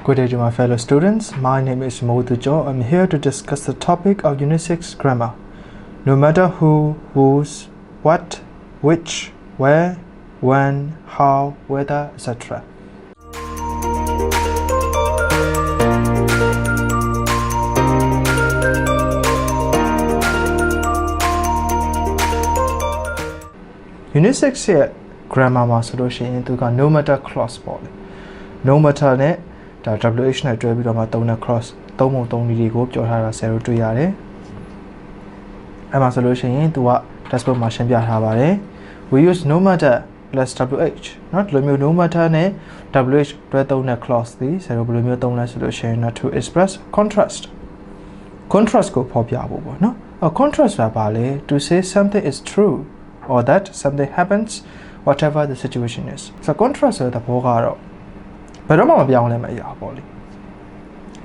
Good day to my fellow students. My name is Modujo. I'm here to discuss the topic of Unit 6 grammar. No matter who, whose, what, which, where, when, how, whether, etc. Unit 6ရဲ့ grammar မှာဆိုလို့ရှိရင်သူက no matter clause ပေါ့လေ no matter နဲ့ ဒါ WH နဲ့တွဲပြီးတော့မှသုံးတဲ့ cross သုံးပုံသုံးနည်းတွေကိုပြောထားတာဆယ်တို့တွေ့ရတယ်အဲ့မှာဆိုလို့ရှိရင်သူက textbook မှာရှင်းပြထားပါတယ် we use no matter plus WH เนาะဒီလိုမျိုး no matter နဲ့ WH တွဲသုံးတဲ့ clause ဒီဆယ်တို့ဘယ်လိုမျိုးသုံးလဲဆိုလို့ရှိရင် to express contrast contrast ကိုဖော်ပြဖို့ပေါ့နော်အ contrast ဆိုတာဘာလဲ to say something is true or that something happens whatever the situation is so contrast ဆိုတဲ့သဘောကတော့ဘ ယ်တော့မှမပြောင်းလဲမရဘူးပေါ့လေ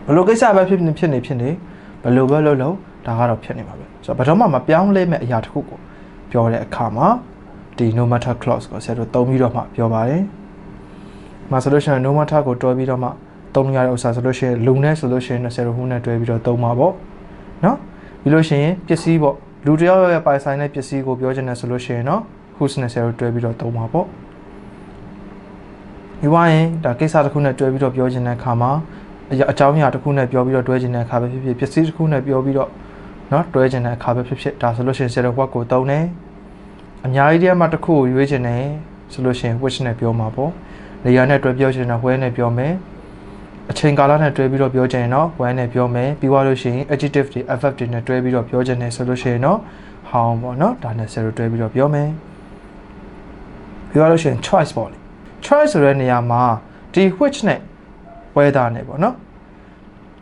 ဘယ်လိုကိစ္စပဲဖြစ်နေဖြစ်နေဖြစ်နေဘယ်လိုပဲလုပ်လို့ဒါကတော့ဖြစ်နေမှာပဲဆိုတော့ဘယ်တော့မှမပြောင်းလဲမဲ့အရာတစ်ခုကိုပြောတဲ့အခါမှာဒီ no matter clause ကိုဆရာတို့သုံးပြီးတော့မှပြောပါတယ်။မှာဆိုလို့ရှိရင် no matter ကိုတွဲပြီးတော့မှသုံးရတဲ့ဥစ္စာဆိုလို့ရှိရင်လူနဲ့ဆိုလို့ရှိရင်ဆရာတို့ who နဲ့တွဲပြီးတော့သုံးပါပေါ့။နော်ပြီးလို့ရှိရင်ပစ္စည်းပေါ့လူတစ်ယောက်ရဲ့ပိုင်ဆိုင်တဲ့ပစ္စည်းကိုပြောချင်တယ်ဆိုလို့ရှိရင်နော် who's နဲ့ဆရာတို့တွဲပြီးတော့သုံးပါပေါ့။ ဒီဝိုင်းဒါကိစ္စတစ်ခုနဲ့တွဲပြီးတော့ပြောချင်တဲ့အခါမှာအရာအကြောင်းအရာတစ်ခုနဲ့ပြောပြီးတော့တွဲချင်တဲ့အခါပဲဖြစ်ဖြစ်ပစ္စည်းတစ်ခုနဲ့ပြောပြီးတော့နော်တွဲချင်တဲ့အခါပဲဖြစ်ဖြစ်ဒါဆိုလို့ရှိရင်ဆရာတို့ what ကိုသုံးတယ်အများကြီးတည်းမှာတစ်ခုကိုရွေးချင်တယ်ဆိုလို့ရှိရင် which နဲ့ပြောမှာပေါ့နေရာနဲ့တွဲပြောချင်တဲ့ where နဲ့ပြောမယ်အချိန်ကာလနဲ့တွဲပြီးတော့ပြောချင်ရင်တော့ when နဲ့ပြောမယ်ပြီးသွားလို့ရှိရင် adjective တွေ adverb တွေနဲ့တွဲပြီးတော့ပြောချင်တယ်ဆိုလို့ရှိရင်တော့ how ပေါ့နော်ဒါနဲ့ဆရာတို့တွဲပြီးတော့ပြောမယ်ပြီးသွားလို့ရှိရင် choice ပေါ့လေ choice ဆိုတဲ့နေရာမှာဒီ which နဲ့ whether နဲ့ပေါ့နော်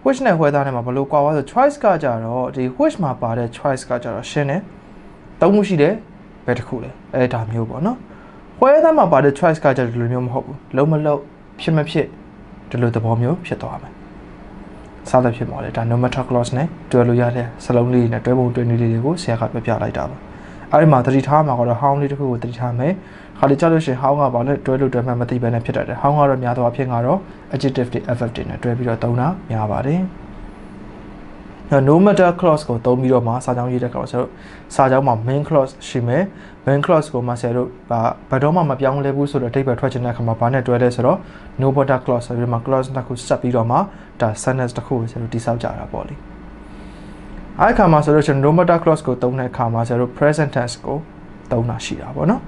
which နဲ့ whether နဲ့မှာဘယ်လိုကွာသွားဆို choice ကကြတော့ဒီ which မှာပါတဲ့ choice ကကြတော့ရှင်းတယ်သုံးမှုရှိတယ်ဘယ်တစ်ခုလဲအဲဒါမျိုးပေါ့နော် whether မှာပါတဲ့ choice ကကြတော့ဒီလိုမျိုးမဟုတ်ဘူးလုံးမလုံးဖြစ်မဖြစ်ဒီလိုသဘောမျိုးဖြစ်သွားမယ်စားတဲ့ဖြစ်မှာလေဒါ no matter clause နဲ့တွဲလို့ရတဲ့စလုံးလေးနဲ့တွဲပုံတွဲနည်းလေးတွေကိုဆရာကပြပြလိုက်တာပါအဲ့ဒီမှာသတိထားမှာကတော့ how လေးတစ်ခုကိုသတိထားမယ် ခါလေးကြားလို့ရှိရင် how ကဘာလဲတွဲလို့တွဲမှမသိဘဲနဲ့ဖြစ်တတ်တယ် how ကတော့များသောအားဖြင့်ကတော့ adjective တွေ adverb တွေနဲ့တွဲပြီးတော့သုံးတာများပါတယ်နော် no matter clause ကိုသုံးပြီးတော့မှစာကြောင်းရေးတဲ့ခါကျတော့စာကြောင်းမှာ main clause ရှိမယ် main clause ကိုမှဆရာတို့ဘာဘယ်တော့မှမပြောင်းလဲဘူးဆိုတော့အဓိပ္ပာယ်ထွက်ချင်တဲ့အခါမှာဘာနဲ့တွဲလဲဆိုတော့ no matter clause ဆိုပြီးမှ clause တစ်ခုဆက်ပြီးတော့မှဒါ sentence တစ်ခုကိုဆရာတို့တိစောက်ကြတာပေါ့လေအဲ့အခါမှာဆိုတော့ကျွန်တော် no matter clause ကိုသုံးတဲ့အခါမှာဆရာတို့ present tense ကိုသုံးတာရှိတာပေါ့နော်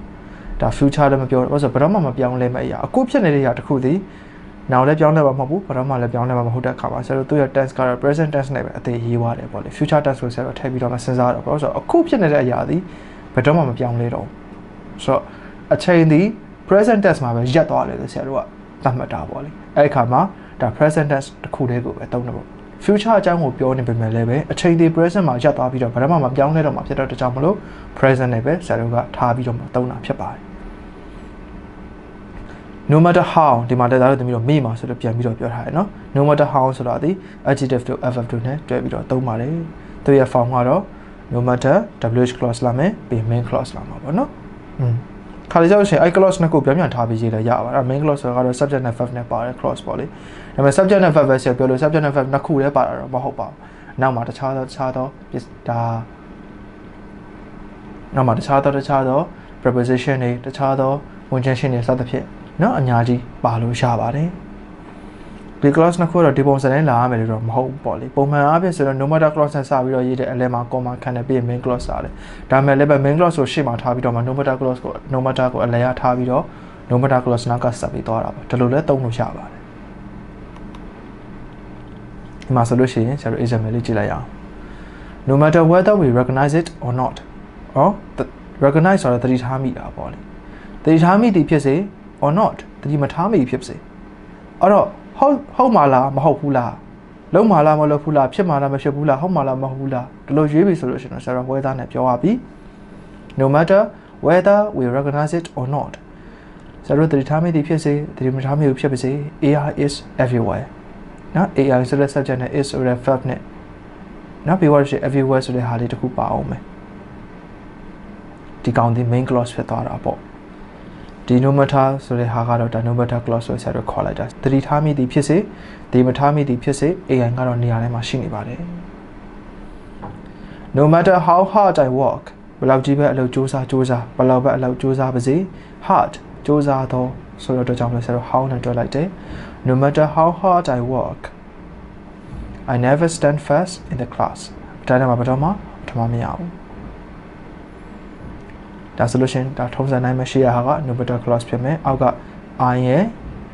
ဒါ future လည်းမပြောတော့ဆိုတော့ဘယ်တော့မှမပြောင်းလဲမဲ့အရာအခုဖြစ်နေတဲ့အရာတစ်ခုသည် now လည်းပြောင်းလဲမှာမဟုတ်ဘူးဘယ်တော့မှလည်းပြောင်းလဲမှာမဟုတ်တဲ့အခါမှာဆရာတို့သူ့ရဲ့ tense ကတော့ present tense နဲ့ပဲအသေးရေးသွားတယ်ပေါ့လေ future tense ကိုဆရာတို့ထည့်ပြီးတော့မှစဉ်းစားတော့ပေါ့ဆိုတော့အခုဖြစ်နေတဲ့အရာသည်ဘယ်တော့မှမပြောင်းလဲတော့ဘူးဆိုတော့အချိန်သည် present tense မှာပဲရက်သွားတယ်လို့ဆရာတို့ကသတ်မှတ်တာပေါ့လေအဲ့ဒီအခါမှာဒါ present tense တစ်ခုတည်းကိုပဲသုံးတယ်ပေါ့ future အကြောင်းကိုပြောနေပေမဲ့လည်းပဲအချိန်ဒီ present မှာရပ်သွားပြီးတော့ဘယ်တော့မှမပြောင်းလဲတော့မှာဖြစ်တော့တကြောင်မလို့ present နဲ့ပဲဆရာတို့ကထားပြီးတော့မှသုံးတာဖြစ်ပါတယ် no matter how ဒီမှာတက်သားလို့သမီးတို့မိမှာဆိုတော့ပြန်ပြီးတော့ပြောထားတယ်နော် no matter how ဆိုတာဒီ adjective တို့ adverb တို့နဲ့တွဲပြီးတော့သုံးပါတယ်သူရဲ့ form ကတော့ no matter wh clause လာမယ်ပြီး main clause လာမှာပေါ့နော်อืมခါလေးကြောက်ရှင်အဲ့ clause နှစ်ခုပြန်ပြန်ထားပြီးရေးလဲရပါတယ် main clause ဆိုတော့ subject နဲ့ verb နဲ့ပါတဲ့ clause ပေါ့လေဒါပေမဲ့ subject နဲ့ verb ပဲဆက်ပြောလို့ subject နဲ့ verb နှစ်ခုလည်းပါတာတော့မဟုတ်ပါဘူးနောက်မှာတခြားသောတခြားသောဒါနောက်မှာတခြားသောတခြားသော preposition တွေတခြားသောဝန်ချင်ရှင်တွေစသဖြင့် เนาะအများကြီးပါလို့ရပါတယ်ဒီ class နှစ်ခုတော့ဒီပုံစံနဲ့လာရမယ်လို့တော့မဟုတ်ဘူးပေါ့လေပုံမှန်အားဖြင့်ဆိုတော့ no matter class နဲ့စပြီးတော့ရေးတဲ့အလဲမှာ comma ခံတယ်ပြီးရင် main class လာတယ်ဒါမဲ့လည်းပဲ main class ကိုရှေ့မှာထားပြီးတော့မှ no matter class ကို no matter ကိုအလဲရထားပြီးတော့ no matter class နောက်ကဆက်ပြီးသွားတာပါဒါလိုလဲသုံးလို့ရပါတယ်ဒီမှာဆိုလို့ရှိရင်ဆရာတို့ example လေးကြည့်လိုက်ရအောင် no matter whether we recognize it or not ဟော recognize ဆိုတာသတိထားမိတာပေါ့လေသတိထားမိသည်ဖြစ်စေ or not သတိမထားမိဖြစ်စေအဲ့တော့ဟုတ်ဟုတ်မှာလားမဟုတ်ဘူးလားလုံးမှာလားမလုပ်ဘူးလားဖြစ်မှာလားမဖြစ်ဘူးလားဟုတ်မှာလားမဟုတ်ဘူးလားဒီလိုရွေးပြီဆိုလို့ရှိရင်ဆရာတော် weather နဲ့ပြောရပြီ no matter whether we recognize it or not ဆရာတို့သတိထားမိသည်ဖြစ်စေသတိမထားမိဘူးဖြစ်ပါစေ AR is everywhere နော် AR ဆိုတဲ့ subject နဲ့ is ဆိုတဲ့ verb နဲ့နော်ပြီးတော့ရှိ everywhere ဆိုတဲ့ဟာလေးတစ်ခုပါအောင်မယ်ဒီကောင်ဒီ main clause ဖြစ်သွားတာပေါ့ ဒီ no matter ဆိုတဲ့ဟာကတော့ဒါ no matter clause ဆိုဆက်တော့ခေါ်လိုက်တာသတိထားမိသည်ဖြစ်စေဒီမထားမိသည်ဖြစ်စေ AI ကတော့နေရာတိုင်းမှာရှိနေပါတယ် No matter how hard I work ဘယ်လောက်ကြီးပဲအလုပ်စူးစမ်းစူးစမ်းဘယ်လောက်ပဲအလုပ်စူးစမ်းပါစေ hard စူးစမ်းတော့ဆိုတော့ကြောင့်လဲဆက်တော့ how နဲ့တွဲလိုက်တယ် No matter how hard I work I never stand first in the class ဒါနဲ့မှာဘယ်တော့မှထမမရဘူး ဒါဆိုလို့ရှိရင်ဒါထုံးစံတိုင်းမရှိရဟာက no matter clause ဖြစ်မယ်အောက်က I ရဲ့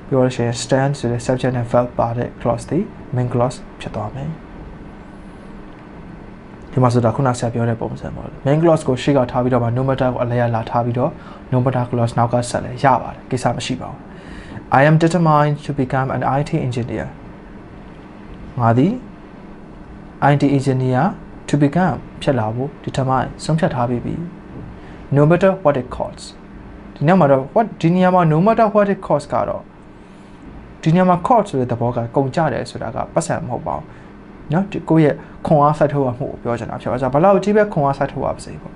ပြောလို့ရှိရင် stand ဆိုတဲ့ subject နဲ့ verb ပါတဲ့ clause ဒီ main clause ဖြစ်သွားမယ်ဒီမှာဆိုတာခုနဆက်ပြောတဲ့ပုံစံပေါ့လေ main clause ကိုရှေ့ကထားပြီးတော့မှ no matter ကိုအလဲရလာထားပြီးတော့ no matter clause နောက်ကဆက်လဲရပါတယ်ကိစ္စမရှိပါဘူး I am determined to become an IT engineer ငါသည် IT engineer to become ဖြစ်လာဖို့ determine ဆုံးဖြတ်ထားပြီးပြီ no matter what it costs ဒီနေရာမှာတော့ what ဒီနေရာမှာ no matter what it costs ကတော့ဒီနေရာမှာ cost ဆိုတဲ့သဘောကကုန်ကြတယ်ဆိုတာကပတ်စံမဟုတ်ပါဘူးเนาะဒီကိုယ့်ရဲ့ခွန်အားဆက်ထုတ်ရမှုကိုပြောချင်တာဖြစ်ပါဆိုဘလောက်ကြီးပဲခွန်အားဆက်ထုတ်ရပါစေပေါ့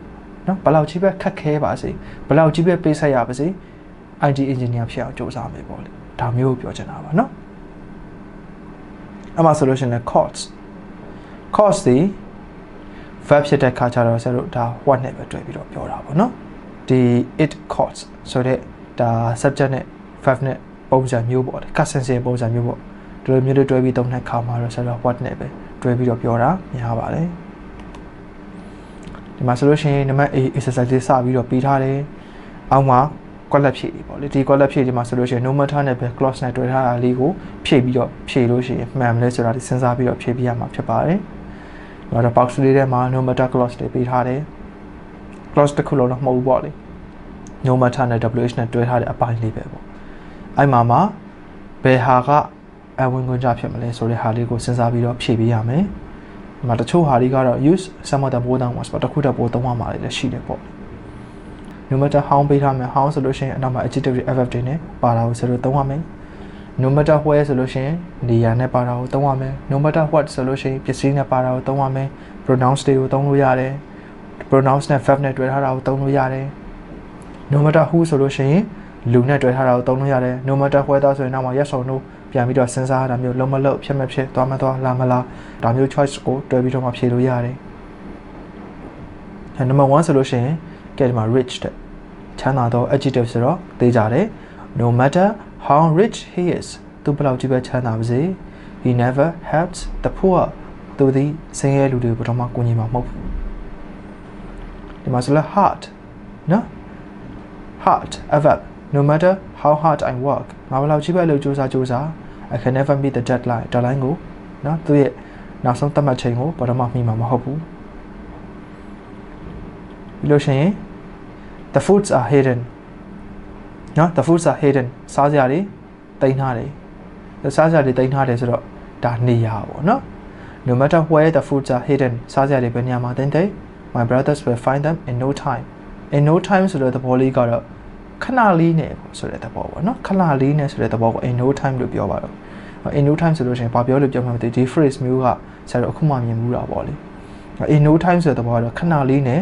เนาะဘလောက်ကြီးပဲခက်ခဲပါစေဘလောက်ကြီးပဲပေးဆက်ရပါစေ IT engineer ဖြစ်အောင်စူးစမ်းမယ်ပေါ့လေဒါမျိုးကိုပြောချင်တာပါเนาะအမှဆိုလို့ရှိရင် cost cost ဒီ verb ဖြစ်တဲ့ခါကျတော့ဆရာတို့ဒါ what နဲ့ပဲတွေ့ပြီးတော့ပြောတာပေါ့နော်ဒီ it costs ဆိုတဲ့ဒါ subject နဲ့ verb နဲ့ပုံစံမျိုးပေါ့လေ consensus ပုံစံမျိုးပေါ့ဒီလိုမျိုးတွေတွဲပြီးသုံးတဲ့ခါမှာတော့ဆရာတို့ what နဲ့ပဲတွဲပြီးတော့ပြောတာများပါတယ်ဒီမှာဆိုလို့ရှိရင်နံပါတ် A exercise လေးစပြီးတော့ပြီးထားတယ်အောက်မှာကွက်လက်ဖြည့်ပေါ့လေဒီကွက်လက်ဖြည့်ဒီမှာဆိုလို့ရှိရင် no matter နဲ့ပဲ clause နဲ့တွဲထားတာလေးကိုဖြည့်ပြီးတော့ဖြည့်လို့ရှိရင်မှန်မလဲဆိုတာဒီစဉ်းစားပြီးတော့ဖြည့်ပြရမှာဖြစ်ပါတယ်။ ဒါတော့ box လေးထဲမှာ no matter clause တွေပေးထားတယ်။ clause တစ်ခုလုံးတော့မဟုတ်ဘူးပေါ့လေ။ no matter နဲ့ WH နဲ့တွဲထားတဲ့အပိုင်းလေးပဲပေါ့။အဲ့မှာမှာဘယ်ဟာကအဝင်ခွင့်ကြဖြစ်မလဲဆိုတဲ့ဟာလေးကိုစဉ်းစားပြီးတော့ဖြည့်ပေးရမယ်။ဒီမှာတချို့ဟာတွေကတော့ use some of the more than once ပေါ့တစ်ခုတည်းပိုသုံးရမှာလည်းရှိတယ်ပေါ့။ no matter how ပေးထားမယ် how ဆိုလို့ရှိရင်အနောက်မှာ adjective တွေ adverb တွေနဲ့ပါတာကိုဆိုလို့သုံးရမယ် no matter where ဆိုလို့ရှိရင်နေရာနဲ့ပါတာကိုသုံးရမယ် no matter what ဆိုလို့ရှိရင်ပစ္စည်းနဲ့ပါတာကိုသုံးရမယ် pronouns တွေကိုသုံးလို့ရတယ် pronouns နဲ့ verb နဲ့တွဲထားတာကိုသုံးလို့ရတယ် no matter who ဆိုလို့ရှိရင်လူနဲ့တွဲထားတာကိုသုံးလို့ရတယ် no matter whether ဆိုရင်နောက်မှာ yes or no ပြန်ပြီးတော့စဉ်းစားရတာမျိုးလုံးမလုံးဖြစ်မဖြစ်သွားမသွားလာမလာဒါမျိုး choice ကိုတွဲပြီးတော့မှဖြေလို့ရတယ်။ number 1ဆိုလို့ရှိရင်ကဲဒီမှာ rich တဲ့ချမ်းသာသော adjective ဆိုတော့သိကြတယ် no matter how rich he is သူဘယ်လောက်ကြီးပဲချမ်းသာပါစေ he never helps the poor သူသည်ဆင်းရဲလူတွေကိုဘယ်တော့မှကူညီမှာမဟုတ်ဘူးဒီမှာဆိုလဲ hard နော် hard a verb no matter how hard i work ငါဘယ်လောက်ကြီးပဲလုပ်ကြိုးစားကြိုးစား i can never meet the deadline deadline ကိုနော်သူရဲ့နောက်ဆုံးသတ်မှတ်ချိန်ကိုဘယ်တော့မှမှီမှာမဟုတ်ဘူးပြီးလို့ရှိရင် the foods are hidden နော် the foods are hidden စားစရာတွေတိန်းထားတယ်စားစရာတွေတိန်းထားတယ်ဆိုတော့ဒါနေရပါတော့ no matter where the foods are hidden စားစရာတွေဘယ်နေရာမှာတိန်းတိန်း my brothers will find them in no time in no time ဆိုတဲ့သဘောလေးကတော့ခဏလေးနဲ့ဆိုတဲ့သဘောပေါ့နော်ခဏလေးနဲ့ဆိုတဲ့သဘောကို in no time လို့ပြောပါတော့ in no time ဆိုလို့ရှိရင်ဘာပြောလို့ပြောမှမသိဒီ phrase မျိုးကဆရာတို့အခုမှမြင်မှုတာပေါ့လေ in no time ဆိုတဲ့သဘောကတော့ခဏလေးနဲ့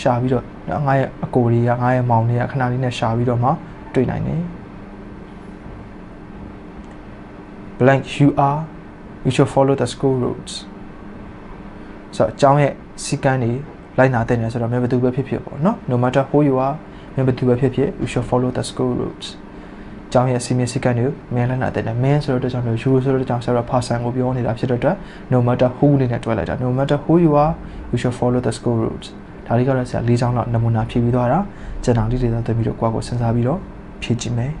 ရှာပြီးတော့ငါရဲ့အကိုတွေကငါရဲ့မောင်တွေကခဏလေးနဲ့ရှာပြီးတော့မှ တွေ့နိုင်တယ် blank you are you should follow the school rules ဆိုတော့အကြောင်းရဲ့စီကံတွေလိုက်နာတဲ့နေဆိုတော့မြန်ဘသူပဲဖြစ်ဖြစ်ပေါ့နော် no matter who you are မြန်ဘသူပဲဖြစ်ဖြစ် you should follow the school rules အကြောင်းရဲ့စီမင်းစီကံတွေမြန်လိုက်နာတဲ့နေ man ဆိုတော့ကြောင့်လို့ you ဆိုတော့ကြောင့်ဆိုတော့ person ကိုပြောနေတာဖြစ်တဲ့အတွက် no matter who နဲ့တွဲလိုက်တာ no matter who you are you should follow the school rules ဒါလေးကတော့ဆရာ၄ချောင်းလောက်နမူနာဖြည့်ပြီးသွားတာကျန်တာလေးတွေတော့သိပြီးတော့ကိုယ့်ကိုစဉ်းစားပြီးတော့ ဖြည့်ကြည့်မယ်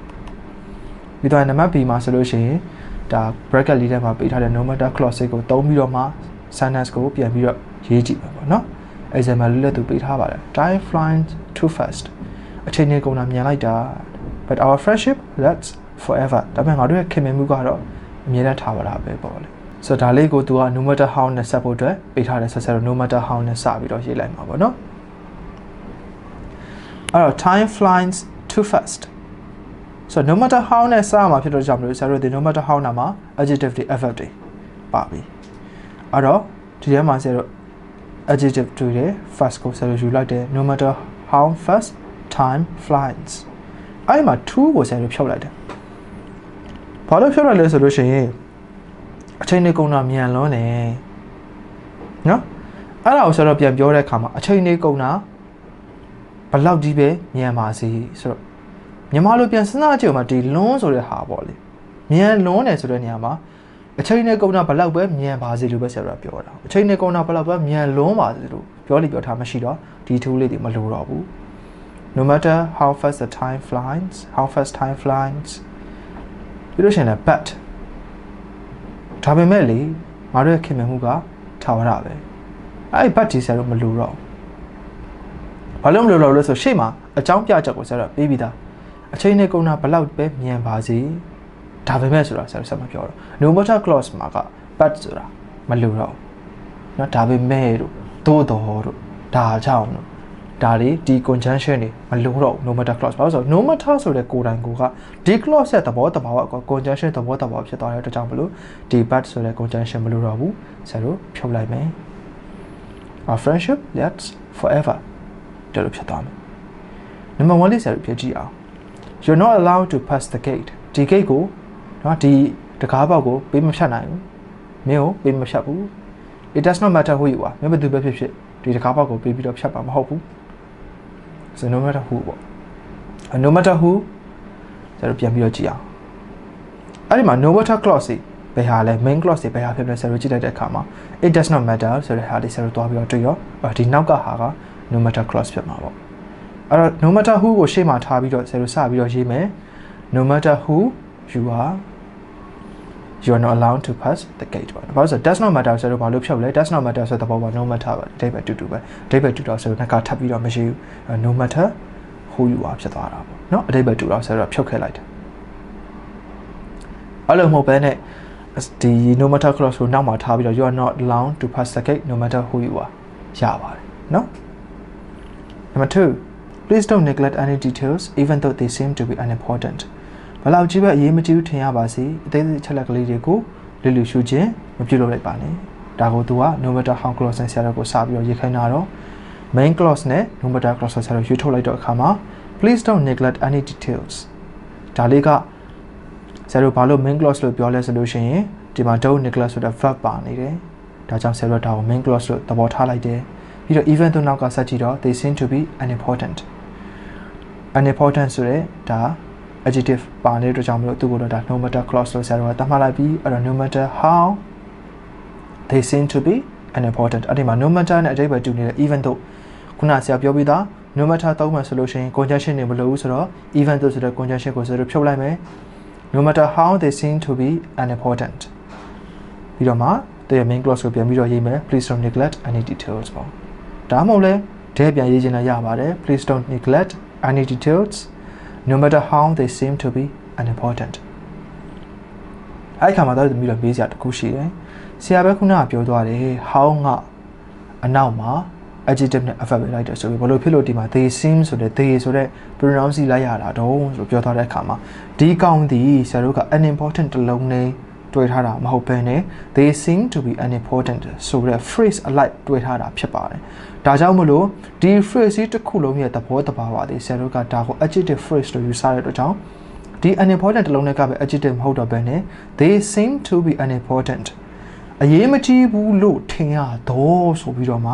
ပြီးတော့နံပါတ် B မှာဆိုလို့ရှိရင်ဒါ bracket လေးထဲမှာပေးထားတဲ့ no matter clause ကိုသုံးပြီးတော့မှ sentence ကိုပြန်ပြီးတော့ရေးကြည့်မှာပေါ့နော် example လေးလည်းသူပေးထားပါတယ် time flies too fast အချိန်ကြီးကုန်တာမြန်လိုက်တာ but our friendship that's forever ဒါပေမဲ့ငါတို့ရဲ့ခင်မင်မှုကတော့အမြဲတမ်းထားပါတာပဲပေါ့လေဆိုတော့ဒါလေးကိုသူက no matter how နဲ့ဆက်ဖို့အတွက်ပေးထားတဲ့ဆက်ဆက်တော့ no matter how နဲ့စပြီးတော့ရေးလိုက်မှာပေါ့နော်အဲ့တော့ time flies too fast ဆိုတော့ no matter how နဲ့စမှာဖြစ်တော့ကြောင့်မလို့ဆရာတို့ဒီ no matter how နာမှာ adjective တွေ adverb တွေပါပြီအဲ့တော့ဒီထဲမှာဆရာတို့ adjective တွေ fast ကိုဆရာတို့ယူလိုက်တယ် no matter how fast time flies အဲ့ဒီမှာ to ကိုဆရာတို့ဖြုတ်လိုက်တယ်ဘာလို့ဖြုတ်လိုက်လဲဆိုလို့ရှိရင်အချိန်နေကုန်တာမြန်လွန်းတယ်နော်အဲ့ဒါကိုဆရာတို့ပြန်ပြောတဲ့အခါမှာအချိန်နေကုန်တာဘလောက်ကြီးပဲမြန်ပါစေဆိုတော့ မြန်မာလိုပြန်စဉ်းစားကြည့်အောင်ဒီလွန်းဆိုတဲ့ဟာပေါ့လေမြန်လွန်းတယ်ဆိုတဲ့နေရာမှာအချိန်နဲ့ကုန်တာဘလောက်ပဲမြန်ပါစေလို့ပဲဆရာတို့ပြောတာအချိန်နဲ့ကုန်တာဘလောက်ပဲမြန်လွန်းပါစေလို့ပြောလိပြောထားမှရှိတော့ဒီ tool လေးတွေမလိုတော့ဘူး no matter how fast the time flies how fast time flies ပြီးလို့ရှိရင်လည်း but ဒါပေမဲ့လေငါတို့ရဲ့ခင်မင်မှုကထာဝရပဲအဲ့ဒီ but ဒီဆရာတို့မလိုတော့ဘာလို့မလိုတော့လဲဆိုရှေ့မှာအကြောင်းပြချက်ကိုဆရာတို့ပေးပြီးသား အချိန်နဲ့ကုန်တာဘလောက်ပဲမြန်ပါစေဒါပေမဲ့ဆိုတာဆရာတို့ဆက်မပြောတော့ no matter clause မှာက but ဆိုတာမလိုတော့เนาะဒါပေမဲ့တို့သို့တော်တို့ဒါကြောင့်တို့ဒါတွေဒီ conjunction တွေမလိုတော့ no matter clause ဘာလို့ဆိုတော့ no matter ဆိုတဲ့ကိုယ်တိုင်ကိုကဒီ clause ရဲ့သဘောတဘာဝက conjunction သဘောတဘာဝဖြစ်သွားတဲ့အတွက်ကြောင့်မလို့ဒီ but ဆိုတဲ့ conjunction မလိုတော့ဘူးဆရာတို့ဖြုတ်လိုက်မယ် our friendship lasts forever ဒါလိုဖြစ်သွားမယ် number 1လေးဆရာတို့ပြကြည့်အောင် you're not allowed to pass the gate ဒီ gate ကိုเนาะဒီတကားပေါက်ကိုပေးမဖြတ်နိုင်ဘူးမင်းကိုပေးမဖြတ်ဘူး it does not matter who you are မင်းဘယ်သူပဲဖြစ်ဖြစ်ဒီတကားပေါက်ကိုပေးပြီးတော့ဖြတ်ပါမဟုတ်ဘူး so no matter who ပေါ့ no matter who ကျတော့ပြန်ပြီးတော့ကြည့်အောင်အဲ့ဒီမှာ no matter clause တွေဘယ်ဟာလဲ main clause တွေဘယ်ဟာဖြစ်လဲဆရာတို့ကြည့်လိုက်တဲ့အခါမှာ it does not matter ဆိုတဲ့ဟာလေးဆရာတို့တွားပြီးတော့တွေ့ရောဒီနောက်ကဟာက no matter clause ဖြစ်မှာပေါ့ အဲ့တော့ no matter who ကိုရှေ့မှာထားပြီးတော့ဆယ်လိုစပြီးတော့ရေးမယ် no matter who you are you are not allowed to pass the gate ပါ။ဘာလို့ဆို does not matter ဆိုတော့ဘာလို့ဖြုတ်လဲ does not matter ဆိုတဲ့ဘောပါ no matter ပါအတိတ်ပဲတူတူပဲအတိတ်ပဲတူတော့ဆိုတော့ငါကထပ်ပြီးတော့မရှိဘူး။ no matter who you are ဖြစ်သွားတာပေါ့။နော်အတိတ်ပဲတူတော့ဆိုတော့ဖြုတ်ခဲ့လိုက်တယ်။အဲ့လိုမဟုတ်ဘဲနဲ့ဒီ no matter clause ကိုနောက်မှာထားပြီးတော့ you are not allowed to pass the gate no matter who you are ရပါတယ်နော် number 2 please don't neglect any details even though they seem to be unimportant ဘလောက်ကြီးပဲအရေးမကြီးဘူးထင်ရပါစေအသေးသေးချက်လက်ကလေးတွေကိုလူလူရှုခြင်းမပြုလုပ်လိုက်ပါနဲ့ဒါကိုသူက no matter how close နဲ့ဆရာတော်ကိုစပြီးတော့ရေးခိုင်းတာတော့ main clause နဲ့ no matter clause ဆရာတော်ရွေးထုတ်လိုက်တော့အခါမှာ please don't neglect any details ဒါလေးကဆရာတို့ဘာလို့ main clause လို့ပြောလဲဆိုလို့ရှိရင်ဒီမှာ don't neglect ဆိုတဲ့ verb ပါနေတယ်ဒါကြောင့်ဆရာတို့ဒါကို main clause လို့သဘောထားလိုက်တယ်ပြီးတော့ even သူနောက်ကဆက်ကြည့်တော့ they seem to be unimportant unimportant ဆိုတဲ့ဒါ adjective ပါနေတဲ့အတွက်ကြောင့်မလို့သူ့ကိုတော့ဒါ no matter clause လို့ဆရာတို့ကတတ်မှတ်လိုက်ပြီးအဲ့တော့ no matter how they seem to be unimportant အဲ့ဒီမှာ no matter နဲ့အဓိပ္ပာယ်တူနေတဲ့ even though ခုနဆရာပြောပြီးသား no matter သုံးမှဆိုလို့ရှိရင် conjunction တွေမလိုဘူးဆိုတော့ even though ဆိုတဲ့ conjunction ကိုဆရာတို့ဖြုတ်လိုက်မယ် no matter how they seem to be unimportant ပြီးတော့မှသူရဲ့ main clause ကိုပြန်ပြီးတော့ရေးမယ် please don't neglect any details ပေါ့ဒါမှမဟုတ်လဲဒဲပြန်ရေးချင်လည်းရပါတယ် please don't neglect any details no matter how they seem to be unimportant အဲ့ခါမှာတော့သမီးတို့မေးစရာတစ်ခုရှိတယ်ဆရာပဲခုနကပြောသွားတယ် how ကအနောက်မှာ adjective နဲ့ adverb ပဲလိုက်တယ်ဆိုပြီးဘလို့ဖြစ်လို့ဒီမှာ they seem ဆိုတဲ့ they ဆိုတဲ့ pronoun စီလိုက်ရတာတော့ဆိုပြောသွားတဲ့အခါမှာဒီကောင်ဒီဆရာတို့က unimportant တစ်လုံးနဲ့ တွေ့ထားတာမဟုတ်ဘဲနဲ့ they seem to be unimportant ဆိုတဲ့ phrase alike တွေ့ထားတာဖြစ်ပါတယ်ဒါကြောင့်မလို့ဒီ phrase တစ်ခုလုံးရဲ့သဘောတဘာဝတွေဆရာတို့ကဒါကို adjective phrase လို့ယူဆတဲ့အတွက်ကြောင့်ဒီ unimportant တစ်လုံးနဲ့ကပဲ adjective မဟုတ်တော့ဘဲနဲ့ they seem to be unimportant အရေးမကြီးဘူးလို့ထင်ရတော့ဆိုပြီးတော့မှ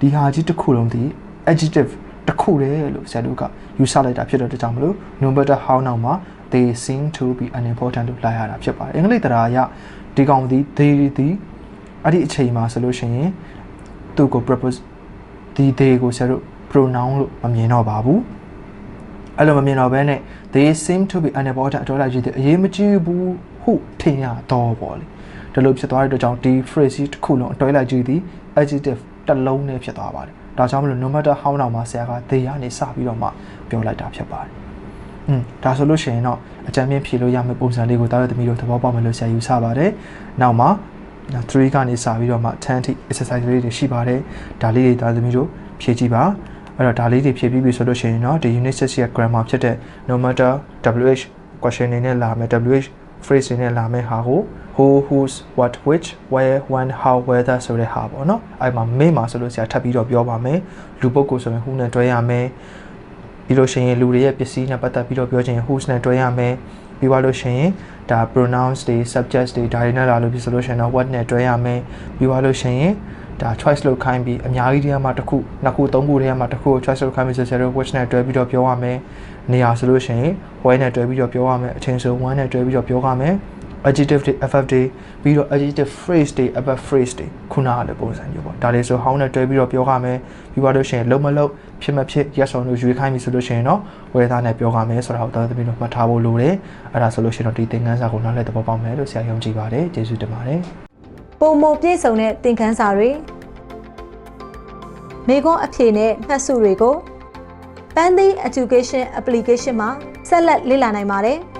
ဒီဟာကြီးတစ်ခုလုံးဒီ adjective တစ်ခုတည်းလို့ဆရာတို့ကယူဆလိုက်တာဖြစ်တဲ့အတွက်ကြောင့်မလို့ no matter how နောက်မှာ they seem to be unimportant လို့လာရတာဖြစ်ပါတယ်အင်္ဂလိပ်တရားအရဒီကောင်ဒီ they ဒီအဲ့ဒီအချိန်မှာဆိုလို့ရှိရင်သူ့ကို propose ဒီ they ကိုဆရာတို့ pronoun လို့မမြင်တော့ပါဘူးအဲ့လိုမမြင်တော့ဘဲနဲ့ they seem to be unimportant အတော်လိုက်ကြည့်တယ်အရေးမကြီးဘူးဟုထင်ရတော့ပေါ့လေ ဒါလိုဖြစ်သွားတဲ့အတွက်ကြောင့်ဒီ phrase တစ်ခုလုံးအတော်လိုက်ကြည့်သည် adjective တစ်လုံးနဲ့ဖြစ်သွားပါတယ်ဒါကြောင့်မလို့ no matter how နောက်မှာဆရာက they ကနေစပြီးတော့မှပြောလိုက်တာဖြစ်ပါတယ်อืมဒါဆိုလို့ရှိရင်တော့အကြံပြဖြေလို့ရမယ့်ပုံစံလေးကိုတားရသမီးတို့သဘောပေါက်မယ်လို့ဆရာယူဆပါတယ်နောက်မှာ3ကနေစပြီးတော့မှ10ထိ exercise လေးတွေရှိပါတယ်ဒါလေးတွေတားသမီးတို့ဖြည့်ကြည့်ပါအဲ့တော့ဒါလေးတွေဖြည့်ပြီးပြီဆိုလို့ရှိရင်တော့ဒီ unit 6ရဲ့ grammar ဖြစ်တဲ့ no matter wh question နေနဲ့လာမယ် wh phrase နေနဲ့လာမယ်ဟာကို who whose what which where when how whether ဆိုတဲ့ဟာပေါ့နော်အဲ့မှာ main မှာဆိုလို့ဆရာထပ်ပြီးတော့ပြောပါမယ်လူပုဂ္ဂိုလ်ဆိုရင် who နဲ့တွဲရမယ်ပြီးလို့ရှိရင်လူတွေရဲ့ပစ္စည်းနဲ့ပတ်သက်ပြီးတော့ပြောချင်ရင် whose နဲ့တွဲရမယ်ပြီးသွားလို့ရှိရင်ဒါ pronouns တွေ subjects တွေဒါတွေနဲ့လာလို့ဖြစ်ဆိုလို့ရှိရင်တော့ what နဲ့တွဲရမယ်ပြီးသွားလို့ရှိရင်ဒါ choice လုပ်ခိုင်းပြီးအများကြီးတည်းမှာတစ်ခုနှစ်ခုသုံးခုတည်းမှာတစ်ခုကို choice လုပ်ခိုင်းပြီးဆိုတော့ which နဲ့တွဲပြီးတော့ပြောရမယ်နေရာဆိုလို့ရှိရင် where နဲ့တွဲပြီးတော့ပြောရမယ်အချိန်ဆို one နဲ့တွဲပြီးတော့ပြောရမယ် adjective တွေ adverb တွေပြီးတော့ adjective phrase တွေ adverb phrase တွေခုနကလည်းပုံစံမျိုးပေါ့ဒါလေးဆို how နဲ့တွဲပြီးတော့ပြောရမယ်ပြီးသွားလို့ရှိရင်လုံးမလုံးဖြစ်မဖြစ် yes or no ရွေးခိုင်းပြီဆိုလို့ရှိရင်တော့ whether နဲ့ပြောရမယ်ဆိုတာကိုတော်တော်သမီးတို့မှတ်ထားဖို့လိုတယ်အဲ့ဒါဆိုလို့ရှိရင်တော့ဒီသင်ခန်းစာကိုနားလည်သဘောပေါက်မယ်လို့ဆရာယုံကြည်ပါတယ်ကျေးဇူးတင်ပါတယ်ပုံမပြည့်စုံတဲ့သင်ခန်းစာတွေမိခွန်းအဖြေနဲ့မှတ်စုတွေကို Pandy Education Application မှာဆက်လက်လေ့လာနိုင်ပါတယ်။